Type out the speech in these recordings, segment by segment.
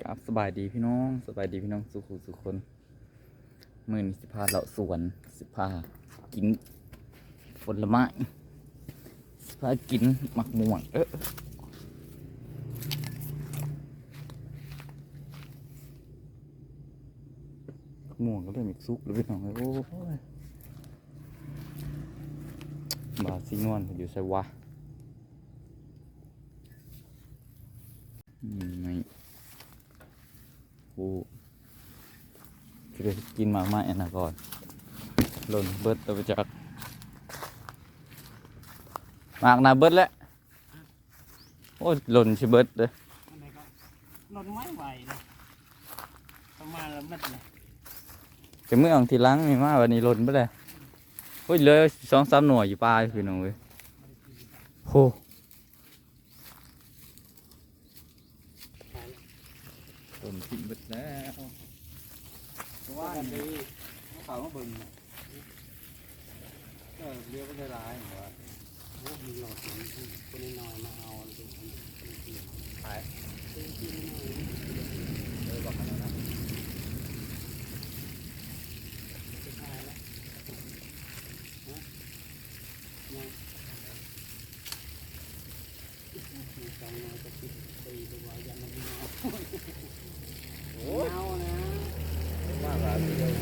ครับสบายดีพี่น้องสบายดีพี่น้องสุขุสุขคนมื่นสิพาเลาะสวนสิพากินผลไม้สิพากินหมักม่วงเออม่วงก็เริ่มอีกซุกแล้วพี่น้องโอ้ยบาซีนวลอยู่ใช่วะ กูจะได้กินหมากไม้อันนะก่อนหล่นเบิดตัวไปจากหมากนาเบิดแล้วโอ้ยหล่นชิเบิดเลยอะไรก็นอนไม่ไหวเลยประมาณละมัดเลยจะเมื่อเอาทีหล้างมีมาวันนี้หล่นไปเลยโอ้ยเหลยสองสามหน่วยอยู่ปลายพี่น้องเว้ยโห หล่นทิ้งเบิดแล้วว่าดีเขามาเบิ่งเออเลี้ยวไปได้ร้ายเหรอโอ้มีหลอดสีคนน้อยมาเอาดูขายเออบอกนะ สองน้อยจะติดตีตัวยันมันเมา โอ้ย เมานะ มากแล้วเดียว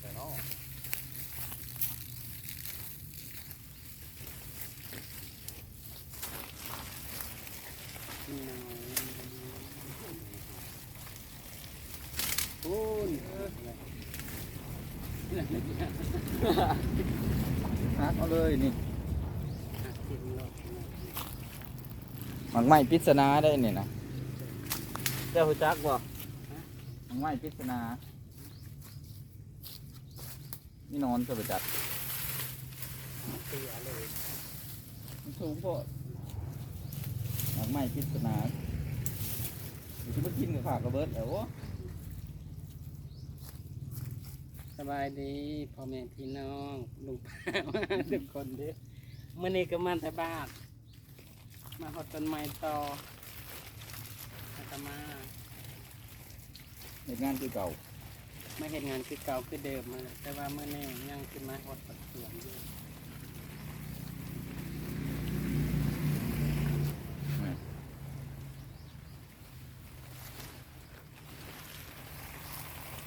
แต่เนาะ โอ้ย ฮักเอาเลยนี่หมักไม้ปริศนาได้นี่นะเจ้าหูจักบ่หมักไม้ปริศนานี่นอนจะไปจัดเสียเลยมันสูงโพดหมักไม้ปริศนาอยู่ที่มากินกับขากระเบิดเอ้วะ ส บายดีพ่อแม่พี่น้องลุงป้ามาทุกคนเด้อเมื่อนี้ก็มาแต่บ้านมาหดต้นไม้ต่ออาตมาเหตุงานคือเก่ามาเห็นงานคือเก่าคือเดิมมาแหละแต่ว่าเมื่อนี้ยังขึ้นมาหดปัดสวนอยู่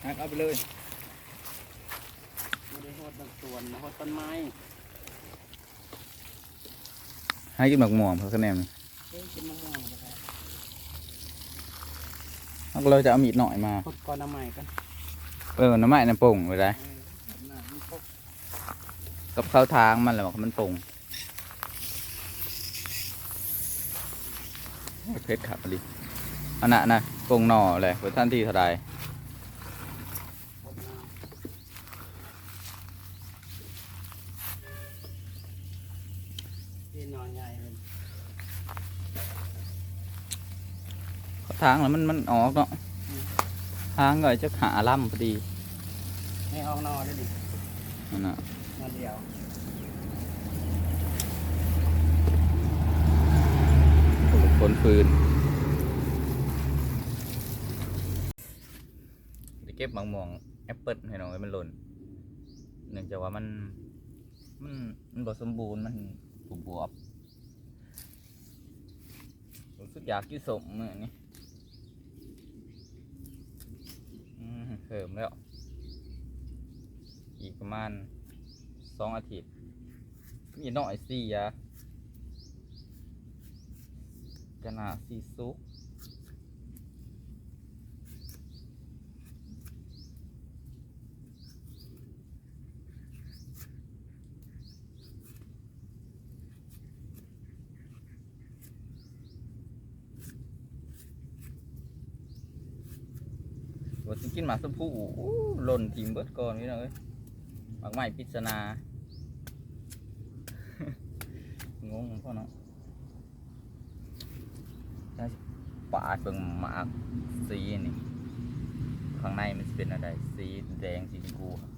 ฮักเอาไปเลย ไม่ได้หดปัดสวนมาหดต้นไม้ให้กินหมักม่วงเพราะคะแนนเฮ้ยกินมะม่วงนะครับเราจะเอามีดหน่อยมาหดก้อนน้ำใหม่กันเออน้ำไม้น้ำป่งไปได้เออหน้ามันพกกับเข้าทางมันแหละบอกมันป่งเพชรขับดิอันน่ะนะป่งหน่อเลยเพื่อท่านที่เท่าไร หดน้ำที่นอนใหญ่เลย เข้า ทางแล้วมันมันออกเนาะทางก็จะหาล่ำพอดีให้ออกนอนเลยดินั่นน่ะนอนเดียวคนฟืนไปเก็บมะม่วงแอปเปิลให้น้องไว้มันหล่นเนื่องจากว่ามัน มันมันบ่สมบูรณ์มันบวบวบรู้สึกอยากกินสมมื้อนี้อืม เพิ่มแล้ว อีกประมาณสองอาทิตย์ มีหน่อยสี่ยาจะนาสี่ซุก ว่าสิกินหมากสมผู้หล่นทีมเบิดก่อนนี่นะเอ้ยหมากไม้พิศนางงพ่อเนาะปาดเบิ่งหมากสีนี่ข้างในมันเป็นอะไรสีแดงสีชมพูครับ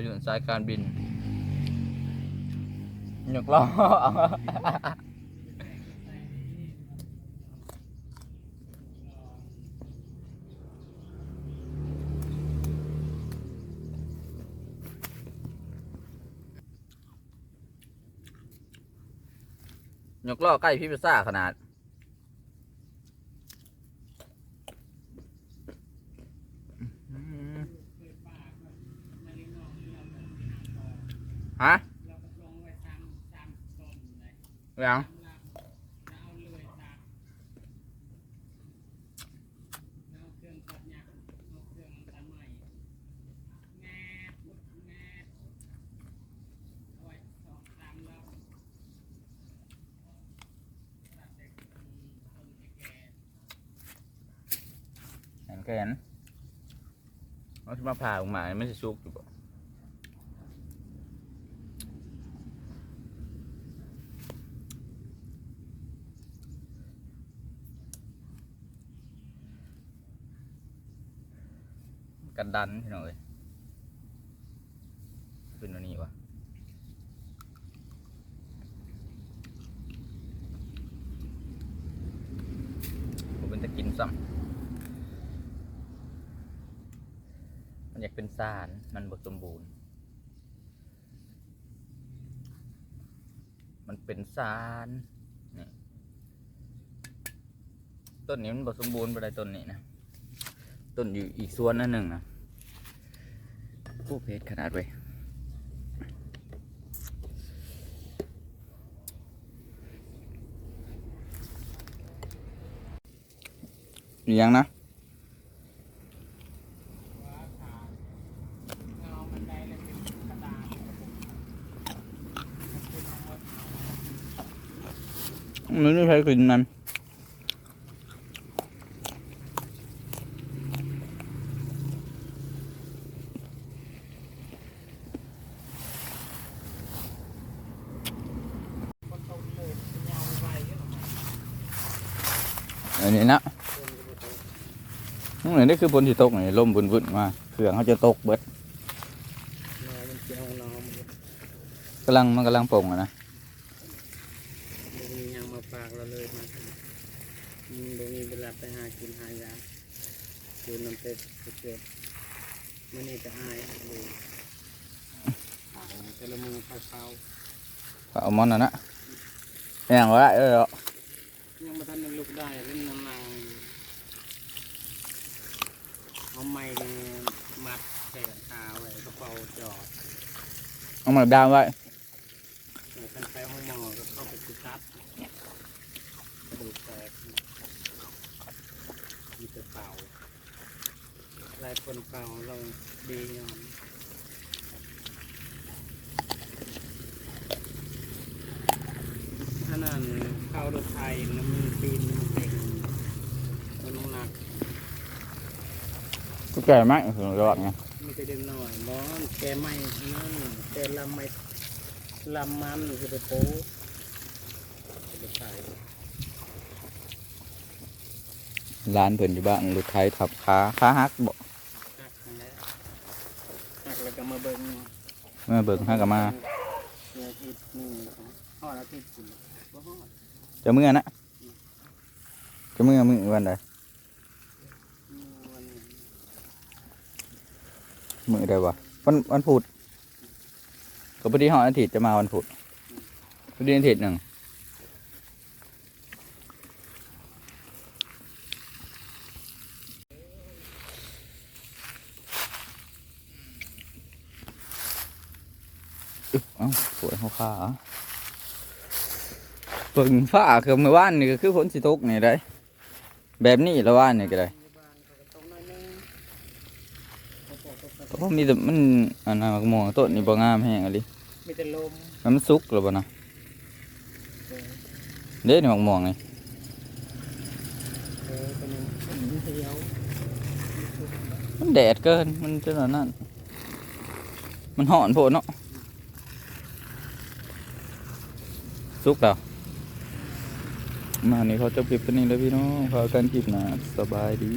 อยู่สายการบินหยกล้อหยกล้อใกล้พี่พิซซ่าขนาด ฮะยังเห็นก็เห็นเอาที่มาผ่าออกมาไม่ใช่ซุกอยู่บ่ กันดันพี่น้องเอ้ยขึ้นวันนี้วะผมเป็นตะกินซ้ำมันอยากเป็นสารมันบสมบูรณ์ มันเป็นสารนี่ต้นนี้มันบสมบูรณ์ไปได้ต้นนี้นะต้นอยู่อีกส่วนนั่นหนึ่งนะ ผู้เพชรขนาดไว้ยอียังนะเอามันได้เลยเป็นกระดาษมันไม่ใช่กลิ่นมันคนโตเลยยาวไวเยอะหน่อย อันนี้นะนี่นี่คือฝนที่ตกนี่ลมบุนๆมาเครื่องเขาจะตกเบิดนอมันเจียวน้องมันกำลังมันกำลังโป่งอะนะบ่มีหยังมาฝากเราเลยมาอืมบ่มีเวลาไปหากินหายาคือน้ำเป็ดเกิดมื่อนี้จะอายดูเอาแต่ละมือเผาเอามอนน่ะนะแอย่างไรเออๆ ยังมาทันได้ลุกได้เล่นน้ำนางอยู่เอาไม้นี่มัดแขนขาไว้กระเป๋าจอดเอามาดามไว้เดี๋ยวกันไปห้องหมอก็เข้าไปคุทับกระดูกแตกมีแต่เป่าหลายคนเป่าเราดียอมถ้า นั่นเข้ารถไทยน้ำมันปีนมันเต็งมันหนัก ก็แก่ไหมถึงระดับไงมีแต่เด็กน้อยบอนแกไม่นั่นแต่ลำไม่ลำมันคือไปโป๊ะจะไปขายร้านเพิ่นอยู่บ้านรถไทยทับขาขาหักบ่หักนั่นแหละหักแล้วก็มาเบิ่งเมื่อเบิ่งหักกมา เดือนอาทิตย์หนึ่งห่อดอาทิตย์สิบ่ห่อด จะเมื่อนะจะเมื่อมือวันใดมือใดวะวันวันพุธก็พอดีหออาทิตย์จะมาวันพุธพอดีอาทิตย์หนึ่งอึ๊บเอ้าสวยเขาขา เปิงฟ้าคือเมื่อวานนี่ก็คือฝนสิตกนี่ได้ แบบนี้ละว่านนี่ก็ได้พยาบาลเขาก็ต้องน้อยหนึงเขาบอกเขาก็เพราะมีแต่มันอันนั้นมักม่วงต้นนี่บ่งามแฮงอะลิมีแต่ลมมันสุกแล้วบ่นะเออเด้นี่มักม่วงนี่เออเป็นอย่างนี้เดียวมันแดดเกิน มันจะนั่นนั่นมันร้อนโพดเนาะสุกแล้ว มานี่เขาจะคลิปกันนี่แล้วพี่น้องพากันคลิปหนะสบายดี